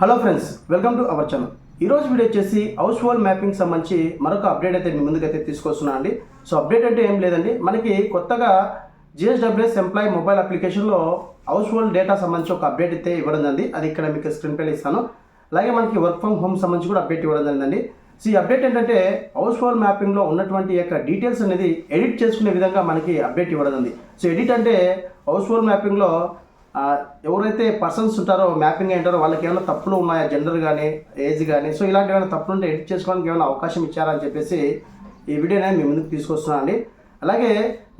Hello friends welcome to our channel ఈరోజు video వచ్చేసి household mapping సంబంధించి మరొక అప్డేట్ అయితే మీ ముందుకైతే తీసుకొస్తున్నాను అండి. సో అప్డేట్ అంటే ఏం లేదండి. మనకి కొత్తగా జిఎస్డబ్ల్యూఎస్ ఎంప్లాయీ మొబైల్ అప్లికేషన్లో హౌస్ హోల్డ్ డేటా సంబంధించి ఒక అప్డేట్ అయితే ఇవ్వడం జరిగింది. అది ఇక్కడ మీకు స్క్రీన్ పైన ఇస్తాను. అలాగే మనకి వర్క్ ఫ్రమ్ హోమ్ సంబంధించి కూడా అప్డేట్ ఇవ్వడం జరిగిందండి. సో ఈ అప్డేట్ ఏంటంటే హౌస్ హోల్డ్ మ్యాపింగ్లో ఉన్నటువంటి యొక్క డీటెయిల్స్ అనేది ఎడిట్ చేసుకునే విధంగా మనకి అప్డేట్ ఇవ్వడం ఉంది సో ఎడిట్ అంటే హౌస్ హోల్డ్ మ్యాపింగ్లో ఎవరైతే పర్సన్స్ ఉంటారో మ్యాపింగ్ అంటారో వాళ్ళకి ఏమైనా తప్పులు ఉన్నాయా? జెండర్ కానీ ఏజ్ కానీ సో ఇలాంటి ఏమైనా తప్పులు ఉంటే ఎడిట్ చేసుకోవడానికి ఏమైనా అవకాశం ఇచ్చారా అని చెప్పేసి ఈ వీడియో అనేది మీ ముందుకు తీసుకొస్తున్నాను అండి. అలాగే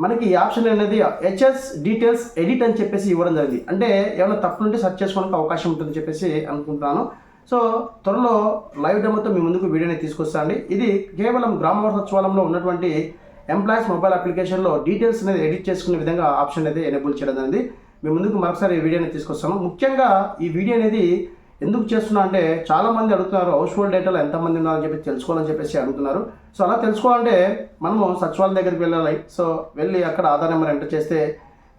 మనకి ఈ ఆప్షన్ అనేది హెచ్ఎస్ డీటెయిల్స్ ఎడిట్ అని చెప్పేసి ఇవ్వడం జరిగింది. అంటే ఏమైనా తప్పులు ఉంటే సెర్చ్ చేసుకోవడానికి అవకాశం ఉంటుందని చెప్పేసి అనుకుంటున్నాను. సో త్వరలో లైవ్ డెమోతో మీ ముందుకు వీడియోని తీసుకొస్తానండి ఇది కేవలం గ్రామ సచివాలయంలో ఉన్నటువంటి ఎంప్లాయీస్ మొబైల్ అప్లికేషన్లో డీటెయిల్స్ అనేది ఎడిట్ చేసుకునే విధంగా ఆప్షన్ అనేది ఎనేబుల్ చేయడం అనేది మేము ముందుకు మరొకసారి ఈ వీడియోని తీసుకొస్తాము ముఖ్యంగా ఈ వీడియో అనేది ఎందుకు చేస్తున్నా అంటే చాలామంది అడుగుతున్నారు హౌస్ హోల్డ్ డేటాలో ఎంతమంది ఉన్నారని చెప్పి తెలుసుకోవాలని చెప్పేసి అడుగుతున్నారు. సో అలా తెలుసుకోవాలంటే మనము సచివాలయం దగ్గరికి వెళ్ళాలి. సో వెళ్ళి అక్కడ ఆధార్ నెంబర్ ఎంటర్ చేస్తే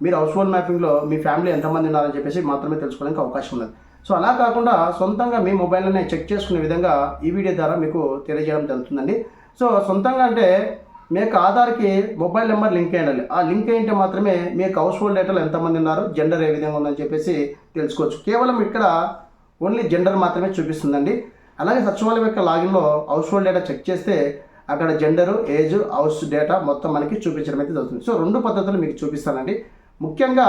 మీరు హౌస్ హోల్డ్ మ్యాపింగ్లో మీ ఫ్యామిలీ ఎంతమంది ఉన్నారని చెప్పేసి మాత్రమే తెలుసుకోవడానికి అవకాశం ఉన్నది. సో అలా కాకుండా సొంతంగా మీ మొబైల్లోనే చెక్ చేసుకునే విధంగా ఈ వీడియో ద్వారా మీకు తెలియజేయడం జరుగుతుందండి. సో సొంతంగా అంటే మీకు ఆధార్కి మొబైల్ నెంబర్ లింక్ అయ్యాలి ఆ లింక్ అయ్యింటే మాత్రమే మీకు హౌస్ హోల్డ్ డేటాలు ఎంతమంది ఉన్నారు జెండర్ ఏ విధంగా ఉందని చెప్పేసి తెలుసుకోవచ్చు. కేవలం ఇక్కడ ఓన్లీ జెండర్ మాత్రమే చూపిస్తుందండి. అలాగే సచివాలయం యొక్క లాగిన్లో హౌస్ హోల్డ్ డేటా చెక్ చేస్తే అక్కడ జెండరు ఏజ్ హౌస్ డేటా మొత్తం మనకి చూపించడం అయితే జరుగుతుంది. సో రెండు పద్ధతులు మీకు చూపిస్తానండి. ముఖ్యంగా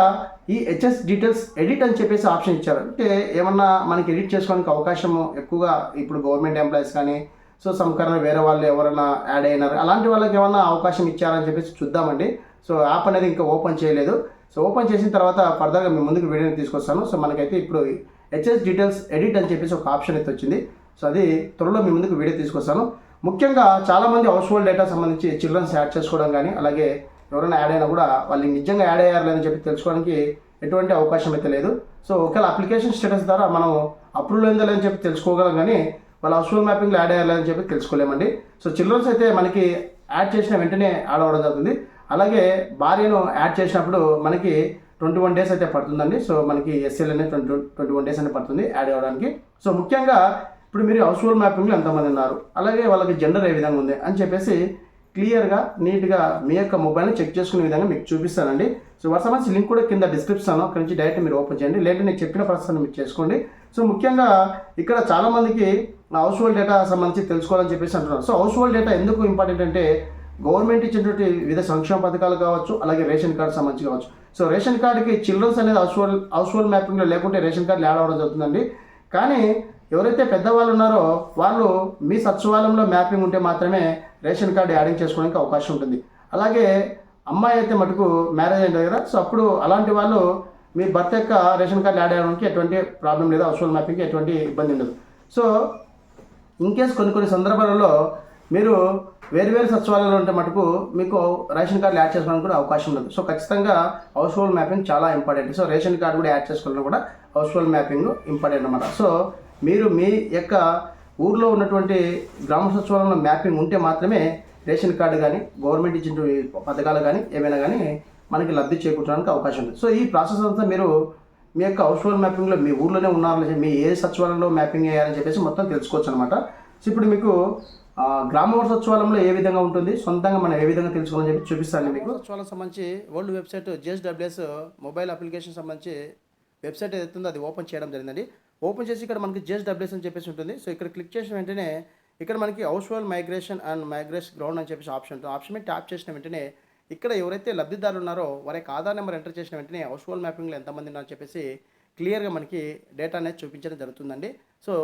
ఈ హెచ్ఎస్ డీటెయిల్స్ ఎడిట్ అని చెప్పేసి ఆప్షన్ ఇచ్చారు. అంటే ఏమన్నా మనకి ఎడిట్ చేసుకోవడానికి అవకాశం ఎక్కువగా ఇప్పుడు గవర్నమెంట్ ఎంప్లాయీస్ కానీ సో సంకరణ వేరే వాళ్ళు ఎవరైనా యాడ్ అయినారు. అలాంటి వాళ్ళకి ఏమన్నా అవకాశం ఇచ్చారని చెప్పేసి చూద్దామండి. సో యాప్ అనేది ఇంకా ఓపెన్ చేయలేదు. సో ఓపెన్ చేసిన తర్వాత ఫర్దర్గా మీ ముందుకు వీడియోని తీసుకొస్తాను. సో మనకైతే ఇప్పుడు హెచ్ఎస్ డీటెయిల్స్ ఎడిట్ అని చెప్పేసి ఒక ఆప్షన్ అయితే వచ్చింది. సో అది త్వరలో మీ ముందుకు వీడియో తీసుకొస్తాను. ముఖ్యంగా చాలామంది హౌస్ హోల్డ్ డేటా సంబంధించి చిల్డ్రన్స్ యాడ్ చేసుకోవడం కానీ అలాగే ఎవరైనా యాడ్ అయినా కూడా వాళ్ళు నిజంగా యాడ్ అయ్యారు లేదని చెప్పి తెలుసుకోవడానికి ఎటువంటి అవకాశం అయితే లేదు. సో ఒకవేళ అప్లికేషన్ స్టేటస్ ద్వారా మనం అప్రూవల్ అయిందో లేదని చెప్పి తెలుసుకోగలం కానీ వాళ్ళ అసూల్ మ్యాపింగ్లో యాడ్ అయ్యాలని చెప్పి తెలుసుకోలేమండి. సో చిల్డ్రన్స్ అయితే మనకి యాడ్ చేసిన వెంటనే యాడ్ అవ్వడం జరుగుతుంది. అలాగే భార్యను యాడ్ చేసినప్పుడు మనకి ట్వంటీ వన్ డేస్ అయితే పడుతుందండి. సో మనకి ఎస్ఎల్ అనేది ట్వంటీ ట్వంటీ వన్ డేస్ అనేది పడుతుంది యాడ్ అవ్వడానికి. సో ముఖ్యంగా ఇప్పుడు మీరు హౌస్ హోల్డ్ మ్యాపింగ్లో ఎంతమంది ఉన్నారు? అలాగే వాళ్ళకి జెండర్ ఏ విధంగా ఉంది? అని చెప్పేసి క్లియర్గా నీట్గా మీ యొక్క మొబైల్ని చెక్ చేసుకునే విధంగా మీకు చూపిస్తానండి. సో వాటి సంబంధించి లింక్ కూడా కింద డిస్క్రిప్షన్ అక్కడి నుంచి డైరెక్ట్ మీరు ఓపెన్ చేయండి. లేదంటే నేను చెప్పిన ప్రశ్న మీరు చేసుకోండి. సో ముఖ్యంగా ఇక్కడ చాలామందికి హౌస్ హోల్డ్ డేటా సంబంధించి తెలుసుకోవాలని చెప్పేసి అంటున్నారు. సో హౌస్ హోల్డ్ డేటా ఎందుకు ఇంపార్టెంట్ అంటే గవర్నమెంట్ ఇచ్చినటువంటి వివిధ సంక్షేమ పథకాలు కావచ్చు అలాగే రేషన్ కార్డు సంబంధించి కావచ్చు. సో రేషన్ కార్డుకి చిల్డ్రన్స్ అనేది హౌస్ హోల్డ్ హౌస్ హోల్డ్ మ్యాపింగ్లో లేకుంటే రేషన్ కార్డు యాడ్ అవ్వడం జరుగుతుందండి. కానీ ఎవరైతే పెద్దవాళ్ళు ఉన్నారో వాళ్ళు మీ సచివాలయంలో మ్యాపింగ్ ఉంటే మాత్రమే రేషన్ కార్డు యాడింగ్ చేసుకోవడానికి అవకాశం ఉంటుంది. అలాగే అమ్మాయి అయితే మటుకు మ్యారేజ్ అయిన దగ్గర సో అప్పుడు అలాంటి వాళ్ళు మీ భర్త యొక్క రేషన్ కార్డు యాడ్ అయ్యడానికి ఎటువంటి ప్రాబ్లం లేదు హౌస్ హోల్డ్ మ్యాపింగ్కి ఎటువంటి ఇబ్బంది ఉండదు. సో ఇన్ కేస్ కొన్ని కొన్ని సందర్భాలలో మీరు వేరు వేరు సచివాలయాలు ఉంటే మటుకు మీకు రేషన్ కార్డు యాడ్ చేసుకోవడానికి కూడా అవకాశం ఉండదు. సో ఖచ్చితంగా హౌస్ హోల్డ్ మ్యాపింగ్ చాలా ఇంపార్టెంట్. సో రేషన్ కార్డు కూడా యాడ్ చేసుకోవడం కూడా హౌస్ హోల్డ్ మ్యాపింగ్ ఇంపార్టెంట్ అనమాట సో మీరు మీ యొక్క ఊర్లో ఉన్నటువంటి గ్రామ సచివాలయంలో మ్యాపింగ్ ఉంటే మాత్రమే రేషన్ కార్డు కానీ గవర్నమెంట్ ఇచ్చిన పథకాలు కానీ ఏమైనా కానీ మనకి లబ్ధి చేకూర్చడానికి అవకాశం ఉంది. సో ఈ ప్రాసెస్ అంతా మీరు మీ యొక్క హౌస్ హోల్డ్ మ్యాపింగ్లో మీ ఊర్లోనే ఉన్నారని చెప్పి మీ ఏ సచివాలయంలో మ్యాపింగ్ అయ్యారని చెప్పేసి మొత్తం తెలుసుకోవచ్చు అనమాట సో ఇప్పుడు మీకు గ్రామ సచివాలయంలో ఏ విధంగా ఉంటుంది? సొంతంగా మనం ఏ విధంగా తెలుసుకోవాలని చెప్పి చూపిస్తాను మీకు. సచివాలయం సంబంధించి world website GSWS mobile application సంబంధించి వెబ్సైట్ ఏదైతే ఉందో అది ఓపెన్ చేయడం జరిగిందండి. ఓపెన్ చేసి ఇక్కడ మనకి జిఎస్డబ్ల్యూఎస్ అని చెప్పేసి ఉంటుంది. సో ఇక్కడ క్లిక్ చేసిన వెంటనే ఇక్కడ మనకి household migration and migration ground అని చెప్పేసి ఆప్షన్ ఉంటుంది. ఆప్షన్ మీద ట్యాప్ చేసిన వెంటనే ఇక్కడ ఎవరైతే లబ్ధిదారులు ఉన్నారో వారి యొక్క ఆధార్ నెంబర్ ఎంటర్ చేసిన వెంటనే హౌస్ హోల్డ్ మ్యాపింగ్లో ఎంతమంది ఉన్నారని చెప్పేసి క్లియర్గా మనకి డేటా అనేది చూపించడం జరుగుతుందండి. సో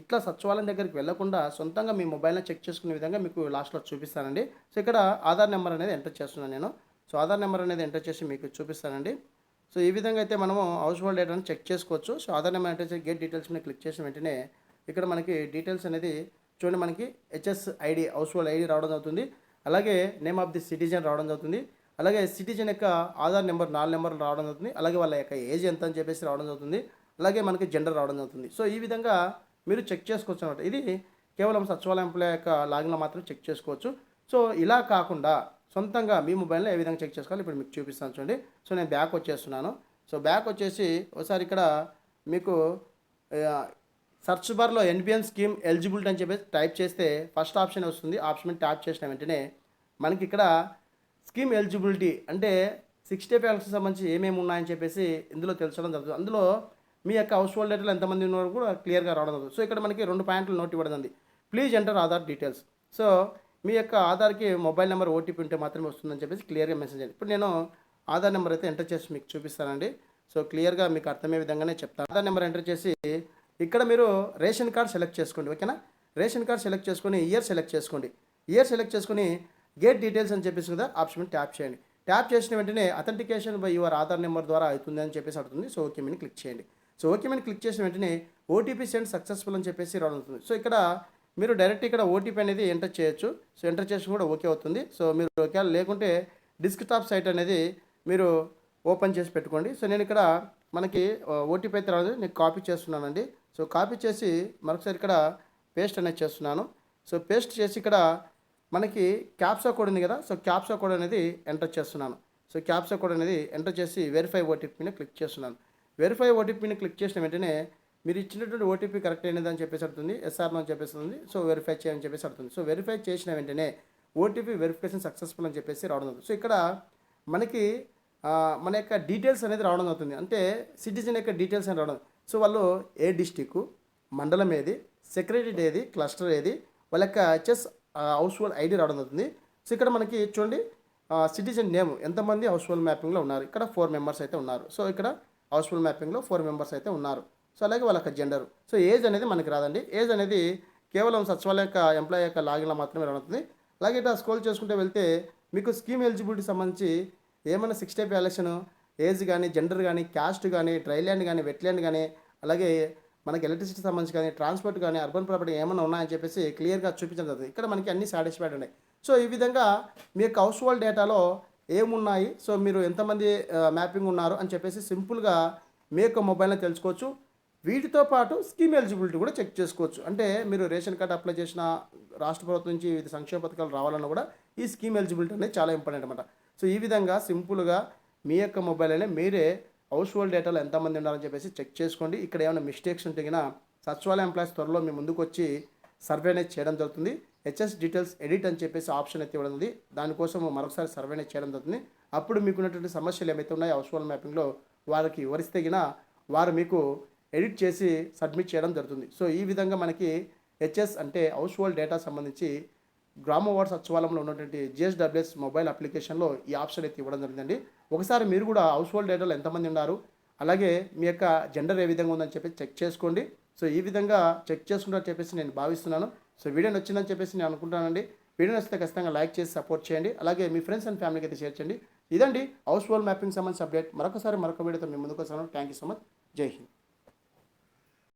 ఇట్లా సచివాలయం దగ్గరికి వెళ్ళకుండా సొంతంగా మీ మొబైల్ని చెక్ చేసుకునే విధంగా మీకు లాస్ట్లో చూపిస్తానండి. సో ఇక్కడ ఆధార్ నెంబర్ అనేది ఎంటర్ చేస్తున్నాను నేను. సో ఆధార్ నెంబర్ అనేది ఎంటర్ చేసి మీకు చూపిస్తానండి. సో ఈ విధంగా అయితే మనము హౌస్ హోల్డ్ డేటాను చెక్ చేసుకోవచ్చు. So Aadhaar number enter get details మీద క్లిక్ చేసిన వెంటనే ఇక్కడ మనకి డీటెయిల్స్ అనేది చూడండి మనకి HS ID household ID రావడం జరుగుతుంది. అలాగే నేమ్ ఆఫ్ ది సిటిజన్ రావడం జరుగుతుంది. అలాగే సిటిజన్ యొక్క ఆధార్ నెంబర్ నాలుగు నెంబర్లు రావడం జరుగుతుంది. అలాగే వాళ్ళ యొక్క ఏజ్ ఎంత అని చెప్పేసి రావడం జరుగుతుంది. అలాగే మనకి జెండర్ రావడం జరుగుతుంది. సో ఈ విధంగా మీరు చెక్ చేసుకోవచ్చు అనమాట ఇది కేవలం సచివాలయం ఎంప్లాయ్ యొక్క లాగిన్లో మాత్రం చెక్ చేసుకోవచ్చు. సో ఇలా కాకుండా సొంతంగా మీ మొబైల్లో ఏ విధంగా చెక్ చేసుకోవాలి ఇప్పుడు మీకు చూపిస్తాను చూడండి. సో నేను బ్యాక్ వచ్చేస్తున్నాను. సో బ్యాక్ వచ్చేసి ఒకసారి ఇక్కడ మీకు సర్చ్ బార్లో ఎన్బిఎన్ స్కీమ్ ఎలిజిబిలిటీ అని చెప్పేసి టైప్ చేస్తే ఫస్ట్ ఆప్షన్ వస్తుంది. ఆప్షన్ మీద ట్యాప్ చేసిన వెంటనే మనకి ఇక్కడ స్కీమ్ ఎలిజిబిలిటీ అంటే సిక్స్టీ ఫైవ్ సంబంధించి ఏమేమి ఉన్నాయని చెప్పేసి ఇందులో తెలుసుకోవడం జరుగుతుంది. అందులో మీ యొక్క హౌస్ హోల్డ్ డేటాలు ఎంతమంది ఉన్నారో కూడా క్లియర్గా రావడం జరుగుతుంది. సో ఇక్కడ మనకి రెండు పాయింట్లు నోట్ ఇవ్వడం ఉంది please enter Aadhaar details. So మీ యొక్క ఆధార్కి మొబైల్ నెంబర్ ఓటీపీ ఉంటే మాత్రమే వస్తుందని చెప్పేసి క్లియర్గా మెసేజ్ అండి ఇప్పుడు నేను ఆధార్ నెంబర్ అయితే ఎంటర్ చేసి మీకు చూపిస్తానండి. సో క్లియర్గా మీకు అర్థమయ్యే విధంగానే చెప్తాను. ఆధార్ నెంబర్ ఎంటర్ చేసి ఇక్కడ మీరు రేషన్ కార్డ్ సెలెక్ట్ చేసుకోండి ఓకేనా? రేషన్ కార్డ్ సెలెక్ట్ చేసుకొని ఇయర్ సెలెక్ట్ చేసుకోండి. ఇయర్ సెలెక్ట్ చేసుకొని గేట్ డీటెయిల్స్ అని చెప్పేసి కదా ఆప్షన్ ట్యాప్ చేయండి. ట్యాప్ చేసిన వెంటనే authentication by your Aadhaar number ద్వారా అవుతుంది అని చెప్పేసి అడుగుతుంది సో ఓకే మీద క్లిక్ చేయండి. సో ఓకే మీద క్లిక్ చేసిన వెంటనే ఓటీపీ సెండ్ సక్సెస్ఫుల్ అని చెప్పేసి రావడం సో ఇక్కడ మీరు డైరెక్ట్ ఇక్కడ ఓటీపీ అనేది ఎంటర్ చేయొచ్చు. సో ఎంటర్ చేసి కూడా ఓకే అవుతుంది. సో మీరు ఒకవేళ లేకుంటే డిస్క్టాప్ సైట్ అనేది మీరు ఓపెన్ చేసి పెట్టుకోండి. సో నేను ఇక్కడ మనకి ఓటీపీ అయితే రాదు నేను కాపీ చేస్తున్నానండి. సో కాపీ చేసి మరొకసారి ఇక్కడ పేస్ట్ అనేది చేస్తున్నాను. సో పేస్ట్ చేసి ఇక్కడ మనకి క్యాప్సా కోడ్ ఉంది కదా. సో క్యాప్సా కోడ్ అనేది ఎంటర్ చేస్తున్నాను. సో క్యాప్సా కోడ్ అనేది ఎంటర్ చేసి వెరిఫై ఓటీపీని క్లిక్ చేస్తున్నాను. వెరిఫై ఓటీపీని క్లిక్ చేసిన వెంటనే మీరు ఇచ్చినటువంటి ఓటీపీ కరెక్ట్ అయినదని అని చెప్పేసి అడుగుతుంది ఎస్ఆర్ అని చెప్పేసి ఉంది సో వెరిఫై చేయని చెప్పేసి అడుగుతుంది. సో వెరిఫై చేసిన వెంటనే ఓటీపీ వెరిఫికేషన్ సక్సెస్ఫుల్ అని చెప్పేసి రావడం అవుతుంది సో ఇక్కడ మనకి మన యొక్క డీటెయిల్స్ అనేది రావడం అవుతుంది అంటే సిటిజన్ యొక్క డీటెయిల్స్ అని రావడం సో వాళ్ళు ఏ డిస్టిక్ మండలం ఏది సెక్రటరీ ఏది క్లస్టర్ ఏది వాళ్ళ యొక్క హెచ్ఎస్ హౌస్ హోల్డ్ ఐడి రావడం అవుతుంది సో ఇక్కడ మనకి చూడండి సిటిజన్ నేమ్ ఎంతమంది హౌస్ హోల్డ్ మ్యాపింగ్లో ఉన్నారు? ఇక్కడ ఫోర్ మెంబర్స్ అయితే ఉన్నారు. సో ఇక్కడ హౌస్ హోల్డ్ మ్యాపింగ్లో ఫోర్ మెంబర్స్ అయితే ఉన్నారు. సో అలాగే వాళ్ళ యొక్క జెండర్ సో ఏజ్ అనేది మనకి రాదండి. ఏజ్ అనేది కేవలం సచివాలయ యొక్క ఎంప్లాయ్ యొక్క లాగిన్లో మాత్రమే రావుతుంది అలాగే ఇట్లా స్క్రోల్ చేసుకుంటే వెళ్తే మీకు స్కీమ్ ఎలిజిబిలిటీ సంబంధించి ఏమైనా సిక్స్ టైప్ ఎలక్షన్ ఏజ్ కానీ జెండర్ కానీ క్యాస్ట్ కానీ డ్రై ల్యాండ్ కానీ వెట్ ల్యాండ్ కానీ అలాగే మనకి ఎలక్ట్రిసిటీ సంబంధించి కానీ ట్రాన్స్పోర్ట్ కానీ అర్బన్ ప్రాపర్టీ ఏమైనా ఉన్నాయని చెప్పేసి క్లియర్గా చూపించడం జరుగుతుంది. ఇక్కడ మనకి అన్ని సాటిస్ఫైడ్ ఉన్నాయి. సో ఈ విధంగా మీ యొక్క హౌస్ హోల్డ్ డేటాలో ఏమున్నాయి? సో మీరు ఎంతమంది మ్యాపింగ్ ఉన్నారు అని చెప్పేసి సింపుల్గా మీ యొక్క మొబైల్లో తెలుసుకోవచ్చు. వీటితో పాటు స్కీమ్ ఎలిజిబిలిటీ కూడా చెక్ చేసుకోవచ్చు. అంటే మీరు రేషన్ కార్డు అప్లై చేసిన రాష్ట్ర ప్రభుత్వం నుంచి వివిధ సంక్షేమ పథకాలు రావాలన్నా కూడా ఈ స్కీమ్ ఎలిజిబిలిటీ అనేది చాలా ఇంపార్టెంట్ అనమాట సో ఈ విధంగా సింపుల్గా మీ యొక్క మొబైల్ అనే మీరే హౌస్ హోల్డ్ డేటాలో ఎంతమంది ఉండాలని చెప్పేసి చెక్ చేసుకోండి. ఇక్కడ ఏమైనా మిస్టేక్స్ ఉంటే కనుక సచివాలయ ఎంప్లాయీస్ త్వరలో మీ ముందుకు వచ్చి సర్వే అనేది చేయడం జరుగుతుంది. హెచ్ఎస్ డీటెయిల్స్ ఎడిట్ అని చెప్పేసి ఆప్షన్ అయితే ఇవ్వడం ఉంది. దానికోసం మరొకసారి సర్వే అనేది చేయడం జరుగుతుంది. అప్పుడు మీకు ఉన్నటువంటి సమస్యలు ఏమైతే ఉన్నాయో హౌస్ హోల్డ్ మ్యాపింగ్లో వారికి వివరిస్తే గిన వారు మీకు ఎడిట్ చేసి సబ్మిట్ చేయడం జరుగుతుంది. సో ఈ విధంగా మనకి హెచ్ఎస్ అంటే హౌస్ హోల్డ్ డేటా సంబంధించి గ్రామ వార్డ్ సచివాలయంలో ఉన్నటువంటి జిఎస్డబ్ల్యూఎస్ మొబైల్ అప్లికేషన్లో ఈ ఆప్షన్ అయితే ఇవ్వడం జరిగిందండి. ఒకసారి మీరు కూడా హౌస్ హోల్డ్ డేటాలో ఎంతమంది ఉన్నారు అలాగే మీ యొక్క జెండర్ ఏ విధంగా ఉందని చెప్పి చెక్ చేసుకోండి. సో ఈ విధంగా చెక్ చేసుకుంటారని చెప్పేసి నేను భావిస్తున్నాను. సో వీడియో నచ్చిందని చెప్పేసి నేను అనుకుంటానండి వీడియో నచ్చితే ఖచ్చితంగా లైక్ చేసి సపోర్ట్ చేయండి. అలాగే మీ ఫ్రెండ్స్ అండ్ ఫ్యామిలీకి అయితే షేర్ చేయండి. ఇదండి హౌస్ హోల్డ్ మ్యాపింగ్ సంబంధించి అప్డేట్. మరొకసారి మరొక వీడియోతో మీ ముందుకు వస్తాను. Thank you so much. జై హింద్.